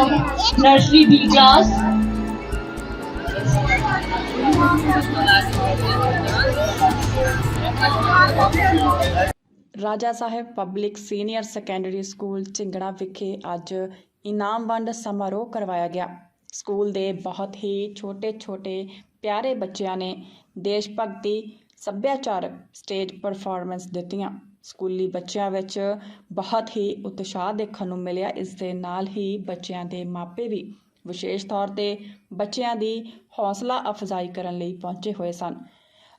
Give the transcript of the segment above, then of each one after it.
from nursery B class. Raja Sahib public senior secondary school Jhingra ਵਿਖੇ ਅੱਜ ਇਨਾਮ ਵੰਡ ਸਮਾਰੋਹ ਕਰਵਾਇਆ ਗਿਆ ਸਕੂਲ ਦੇ ਬਹੁਤ ਹੀ ਛੋਟੇ-ਛੋਟੇ ਪਿਆਰੇ ਬੱਚਿਆਂ ਨੇ ਦੇਸ਼ ਭਗਤੀ ਸੱਭਿਆਚਾਰਕ ਸਟੇਜ ਪਰਫਾਰਮੈਂਸ ਦਿੱਤੀਆਂ ਸਕੂਲੀ ਬੱਚਿਆਂ ਵਿੱਚ ਬਹੁਤ ਹੀ ਉਤਸ਼ਾਹ ਦੇਖਣ ਨੂੰ ਮਿਲਿਆ। ਇਸ ਦੇ ਨਾਲ ਹੀ ਬੱਚਿਆਂ ਦੇ ਮਾਪੇ ਵੀ ਵਿਸ਼ੇਸ਼ ਤੌਰ ਤੇ ਬੱਚਿਆਂ ਦੀ ਹੌਸਲਾ ਅਫਜ਼ਾਈ ਕਰਨ ਲਈ ਪਹੁੰਚੇ ਹੋਏ ਸਨ।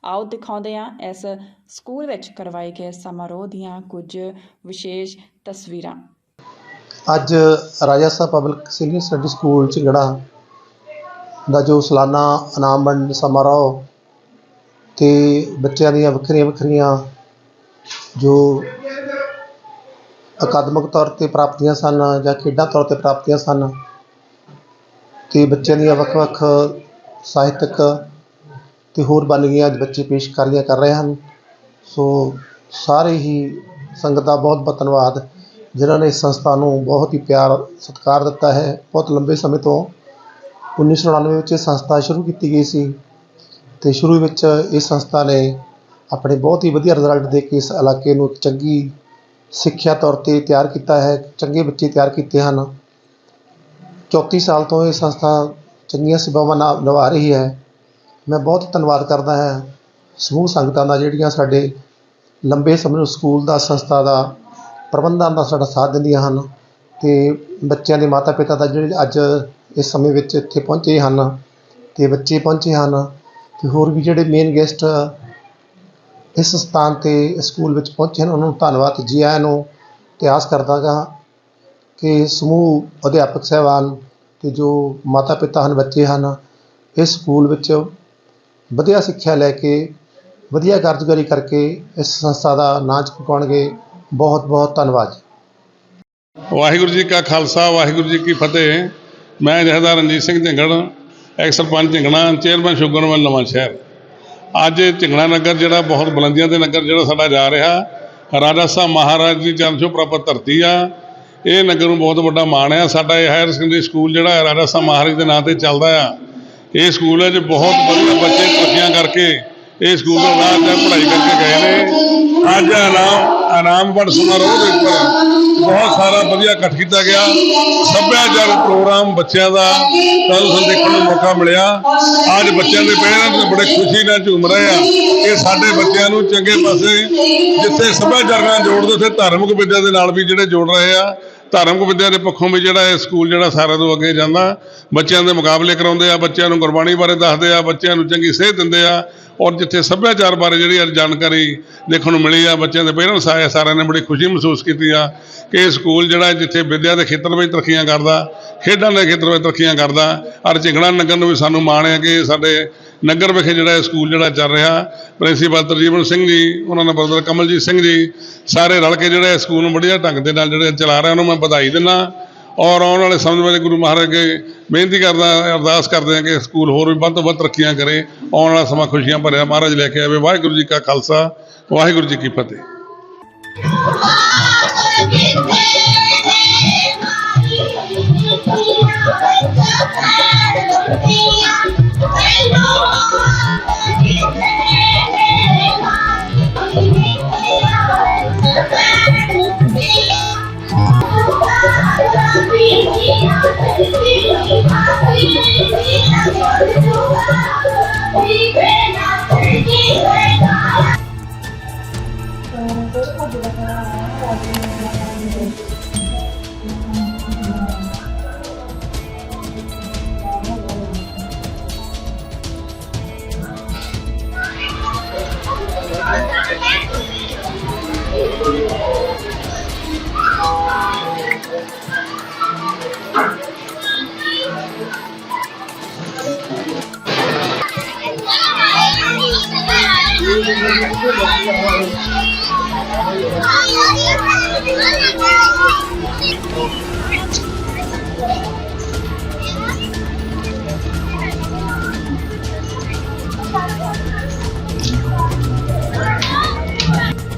ਆਓ ਦਿਖਾਉਂਦੇ ਹਾਂ ਇਸ ਸਕੂਲ ਵਿੱਚ ਕਰਵਾਏ ਗਏ ਸਮਾਰੋਹ ਦੀਆਂ ਕੁਝ ਵਿਸ਼ੇਸ਼ ਤਸਵੀਰਾਂ। ਅੱਜ Raja Sahib public senior secondary school Jhingra ਦਾ ਜੋ ਸਾਲਾਨਾ ਇਨਾਮ ਵੰਡ ਸਮਾਰੋਹ ਤੇ ਬੱਚਿਆਂ ਦੀਆਂ ਵੱਖਰੀਆਂ ਵੱਖਰੀਆਂ ਜੋ ਅਕਾਦਮਿਕ ਤੌਰ ਤੇ ਪ੍ਰਾਪਤੀਆਂ ਸਨ ਜਾਂ ਖੇਡਾਂ ਤੌਰ ਤੇ ਪ੍ਰਾਪਤੀਆਂ ਸਨ ਤੇ ਬੱਚਿਆਂ ਦੀਆਂ ਵੱਖ-ਵੱਖ ਸਾਹਿਤਕ ਤੇ ਹੋਰ ਵੰਨਗੀਆਂ ਅੱਜ ਬੱਚੇ ਪੇਸ਼ਕਾਰੀਆਂ ਕਰ ਰਹੇ ਹਨ। ਸੋ ਸਾਰੇ ਹੀ ਸੰਗਤ ਦਾ ਬਹੁਤ ਬਹੁਤ ਧੰਨਵਾਦ। ਜਿਨ੍ਹਾਂ ਨੇ ਇਸ ਸੰਸਥਾ ਨੂੰ ਬਹੁਤ ਹੀ ਪਿਆਰ, ਸਤਿਕਾਰ ਦਿੱਤਾ ਹੈ। ਬਹੁਤ ਲੰਬੇ ਸਮੇਂ ਤੋਂ 1999 ਵਿੱਚ ਇਹ ਸੰਸਥਾ ਸ਼ੁਰੂ ਕੀਤੀ ਗਈ ਸੀ ਤੇ ਸ਼ੁਰੂ ਵਿੱਚ ਇਸ ਸੰਸਥਾ ਨੇ ਆਪਣੇ ਬਹੁਤ ਹੀ ਵਧੀਆ ਰਿਜ਼ਲਟ ਦੇ ਕੇ ਇਸ ਇਲਾਕੇ ਨੂੰ ਚੰਗੀ ਸਿੱਖਿਆ ਤੌਰ ਤੇ ਤਿਆਰ ਕੀਤਾ ਹੈ, ਚੰਗੇ ਬੱਚੇ ਤਿਆਰ ਕੀਤੇ ਹਨ। 34 ਸਾਲ ਤੋਂ ਇਹ ਸੰਸਥਾ ਚੰਗੀਆਂ ਸੇਵਾਵਾਂ ਨਿਭਾ ਨਿਭਾ ਰਹੀ ਹੈ। ਮੈਂ ਬਹੁਤ ਧੰਨਵਾਦ ਕਰਦਾ ਹਾਂ ਸਮੂਹ ਸੰਗਤਾਂ ਦਾ, ਜਿਹੜੀਆਂ ਸਾਡੇ ਲੰਬੇ ਸਮੇਂ ਤੋਂ ਸਕੂਲ ਦਾ, ਸੰਸਥਾ ਦਾ, ਪ੍ਰਬੰਧਾਂ ਦਾ ਸਾਡਾ ਸਾਥ ਦਿੰਦੀਆਂ ਹਨ ਤੇ ਬੱਚਿਆਂ ਦੇ ਮਾਤਾ ਪਿਤਾ ਦਾ ਜਿਹੜੇ ਅੱਜ ਇਸ ਸਮੇਂ ਵਿੱਚ ਇੱਥੇ ਪਹੁੰਚੇ ਹਨ, ਤੇ ਬੱਚੇ ਪਹੁੰਚੇ ਹਨ ਤੇ ਹੋਰ ਵੀ ਜਿਹੜੇ ਮੇਨ ਗੈਸਟ ਇਸ ਸਥਾਨ ਤੇ ਸਕੂਲ ਵਿੱਚ ਪਹੁੰਚੇ ਹਨ। ਉਹਨਾਂ ਨੂੰ ਧੰਨਵਾਦ ਤੇ ਜੀ। ਆਇਆਂ ਨੂੰ ਤੇ ਆਸ ਕਰਦਾ ਗਾ ਕਿ ਸਮੂਹ ਅਧਿਆਪਕ ਸਾਹਿਬਾਨ ਅਤੇ ਜੋ ਮਾਤਾ ਪਿਤਾ ਹਨ, ਬੱਚੇ ਹਨ, ਇਸ ਸਕੂਲ ਵਿੱਚ ਵਧੀਆ ਸਿੱਖਿਆ ਲੈ ਕੇ, ਵਧੀਆ ਕਾਰਜਕਾਰੀ ਕਰਕੇ ਇਸ ਸੰਸਥਾ ਦਾ ਨਾਂ ਚੁਕਾਉਣਗੇ ਬਹੁਤ ਬਹੁਤ ਧੰਨਵਾਦ ਜੀ। ਵਾਹਿਗੁਰੂ ਜੀ ਕਾ ਖਾਲਸਾ, ਵਾਹਿਗੁਰੂ ਜੀ ਕੀ ਫਤਿਹ। ਮੈਂ ਜਥੇਦਾਰ Ranjit Singh Jhingar, ex sarpanch Jhingna chairman sugar mill Nawanshahr. ਅੱਜ ਝਿੰਗਣਾ ਨਗਰ ਜਿਹੜਾ ਬਹੁਤ ਬੁਲੰਦੀਆਂ ਦੇ ਨਗਰ ਜਿਹੜਾ ਸਾਡਾ ਜਾ ਰਿਹਾ, ਰਾਜਾ ਸਾਹਿਬ ਮਹਾਰਾਜ ਦੀ ਜਨਮ ਛੋਹ ਪ੍ਰਾਪਤ ਧਰਤੀ ਆ, ਇਹ ਨਗਰ ਨੂੰ ਬਹੁਤ ਵੱਡਾ ਮਾਣ ਆ। ਸਾਡਾ ਇਹ ਹਾਇਰ ਸੈਕੰਡਰੀ ਸਕੂਲ ਜਿਹੜਾ ਰਾਜਾ ਸਾਹਿਬ ਮਹਾਰਾਜ ਦੇ ਨਾਂ ਤੇ ਚੱਲਦਾ ਆ। ਇਹ ਸਕੂਲ ਵਿੱਚ ਬਹੁਤ ਵਧੀਆ ਬੱਚੇ ਤਰੱਕੀਆਂ ਕਰਕੇ ਇਹ ਸਕੂਲ ਦੇ ਰਾਹ ਪੜ੍ਹਾਈ ਕਰਕੇ ਗਏ ਨੇ। ਅੱਜ ਇਨਾਮ ਇਨਾਮ ਵੰਡ ਸਮਾਰੋਹ ਦੇ ਉੱਪਰ। ਬਹੁਤ ਸਾਰਾ ਵਧੀਆ ਇਕੱਠ ਕੀਤਾ ਗਿਆ। ਸੱਭਿਆਚਾਰਕ ਪ੍ਰੋਗਰਾਮ ਬੱਚਿਆਂ ਦਾ ਤੁਹਾਨੂੰ ਦੇਖਣ ਨੂੰ ਮੌਕਾ ਮਿਲਿਆ। ਅੱਜ ਬੱਚਿਆਂ ਦੇ ਪੇਰੈਂਟਸ ਬੜੇ ਖੁਸ਼ੀ ਨਾਲ ਝੂਮ ਰਹੇ ਆ। ਕਿ ਸਾਡੇ ਬੱਚਿਆਂ ਨੂੰ ਚੰਗੇ ਪਾਸੇ ਜਿੱਥੇ ਸੱਭਿਆਚਾਰ ਨਾਲ ਜੋੜਦੇ ਉੱਥੇ ਧਾਰਮਿਕ ਵਿਦਿਆ ਦੇ ਨਾਲ ਵੀ ਜਿਹੜੇ ਜੋੜ ਰਹੇ ਆ। ਧਾਰਮਿਕ ਵਿਦਿਆ ਦੇ ਪੱਖੋਂ ਵੀ ਜਿਹੜਾ ਇਹ ਸਕੂਲ ਜਿਹੜਾ ਸਾਰਿਆਂ ਤੋਂ ਅੱਗੇ ਜਾਂਦਾ। ਬੱਚਿਆਂ ਦੇ ਮੁਕਾਬਲੇ ਕਰਾਉਂਦੇ ਆ ਬੱਚਿਆਂ ਨੂੰ ਗੁਰਬਾਣੀ ਬਾਰੇ ਦੱਸਦੇ ਆ ਬੱਚਿਆਂ ਨੂੰ ਚੰਗੀ ਸੇਧ ਦਿੰਦੇ ਆ। ਔਰ ਜਿੱਥੇ ਸੱਭਿਆਚਾਰ ਬਾਰੇ ਜਿਹੜੀ ਅੱਜ ਜਾਣਕਾਰੀ ਦੇਖਣ ਨੂੰ ਮਿਲੀ ਆ ਬੱਚਿਆਂ ਦੇ ਪੇਰੈਂਟਸ ਆਏ ਸਾਰਿਆਂ ਨੇ ਬੜੀ ਖੁਸ਼ੀ ਮਹਿਸੂਸ ਕੀਤੀ ਆ ਕਿ ਇਹ ਸਕੂਲ ਜਿਹੜਾ ਜਿੱਥੇ ਵਿੱਦਿਆ ਦੇ ਖੇਤਰ ਵਿੱਚ ਤਰੱਕੀਆਂ ਕਰਦਾ, ਖੇਡਾਂ ਦੇ ਖੇਤਰ ਵਿੱਚ ਤਰੱਕੀਆਂ ਕਰਦਾ, ਔਰ ਝਿੰਗੜਾ ਨਗਰ ਨੂੰ ਵੀ ਸਾਨੂੰ ਮਾਣ ਹੈ ਕਿ ਸਾਡੇ ਨਗਰ ਵਿਖੇ ਜਿਹੜਾ ਇਹ ਸਕੂਲ ਜਿਹੜਾ ਚੱਲ ਰਿਹਾ। ਪ੍ਰਿੰਸੀਪਲ ਤਰਜੀਵਨ ਸਿੰਘ ਜੀ, ਉਹਨਾਂ ਦਾ ਬਰਦਰ ਕਮਲਜੀਤ ਸਿੰਘ ਜੀ, ਸਾਰੇ ਰਲ ਕੇ ਜਿਹੜਾ ਸਕੂਲ ਨੂੰ ਵਧੀਆ ਢੰਗ ਦੇ ਨਾਲ ਜਿਹੜੇ ਚਲਾ ਰਹੇ ਉਹਨਾਂ ਨੂੰ ਮੈਂ ਵਧਾਈ ਦਿੰਦਾ। ਔਰ ਆਉਣ ਵਾਲੇ ਸਮੇਂ ਵਿੱਚ ਗੁਰੂ ਮਹਾਰਾਜ ਅੱਗੇ ਬੇਨਤੀ ਕਰਦਾ, ਅਰਦਾਸ ਕਰਦੇ ਹਾਂ ਕਿ ਸਕੂਲ ਹੋਰ ਵੀ ਵੱਧ ਤੋਂ ਵੱਧ ਤਰੱਕੀਆਂ ਕਰੇ, ਆਉਣ ਵਾਲਾ ਸਮਾਂ ਖੁਸ਼ੀਆਂ ਭਰਿਆ ਮਹਾਰਾਜ ਲੈ ਕੇ ਆਵੇ। ਵਾਹਿਗੁਰੂ ਜੀ ਕਾ ਖਾਲਸਾ, ਵਾਹਿਗੁਰੂ ਜੀ ਕੀ ਫਤਿਹ।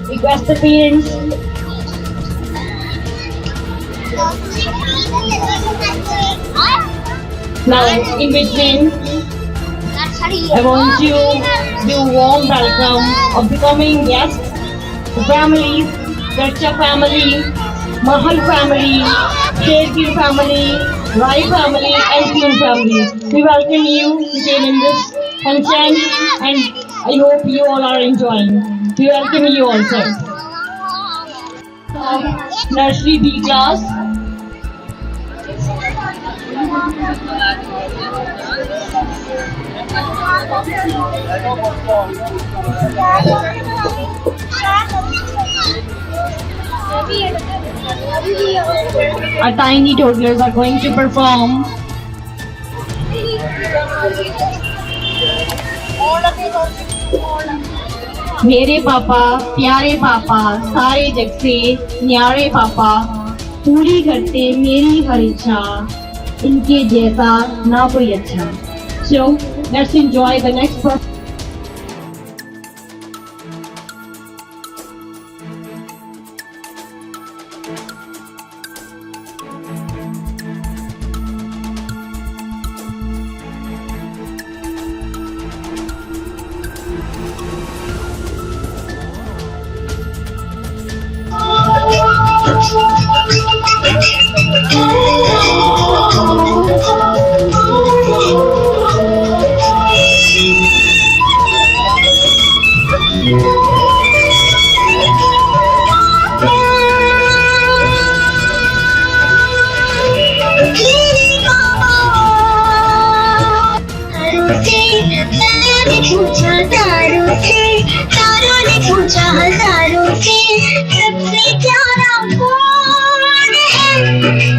Request the parents. Now, in between, I want you to warm welcome of becoming guests, the families, Garcha family, Mahal family, Shergir family, Rai family, and Pune family. We welcome you to take in this function and I hope you all are enjoying. We welcome you also. Nursery B class. Our tiny toddlers are going to perform. मेरे पापा, प्यारे पापा, सारे जग से न्यारे पापा, पूरी करते मेरी हर इच्छा। इनके जैसा ना कोई अच्छा। So let's enjoy the next performance.